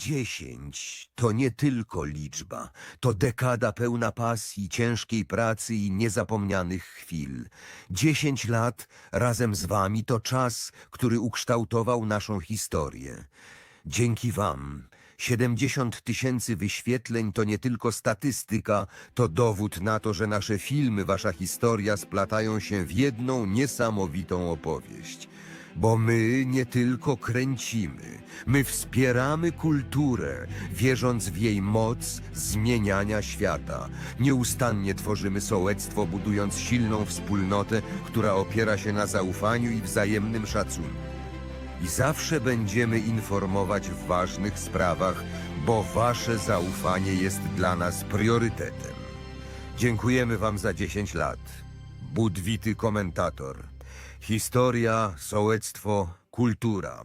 Dziesięć to nie tylko liczba, to dekada pełna pasji, ciężkiej pracy i niezapomnianych chwil. Dziesięć lat razem z wami to czas, który ukształtował naszą historię. Dzięki wam 70 tysięcy wyświetleń to nie tylko statystyka, to dowód na to, że nasze filmy, wasza historia splatają się w jedną niesamowitą opowieść. Bo my nie tylko kręcimy, my wspieramy kulturę, wierząc w jej moc zmieniania świata. Nieustannie tworzymy sołectwo, budując silną wspólnotę, która opiera się na zaufaniu i wzajemnym szacunku. I zawsze będziemy informować w ważnych sprawach, bo wasze zaufanie jest dla nas priorytetem. Dziękujemy wam za 10 lat. Budwity komentator. Historia, sołectwo, kultura.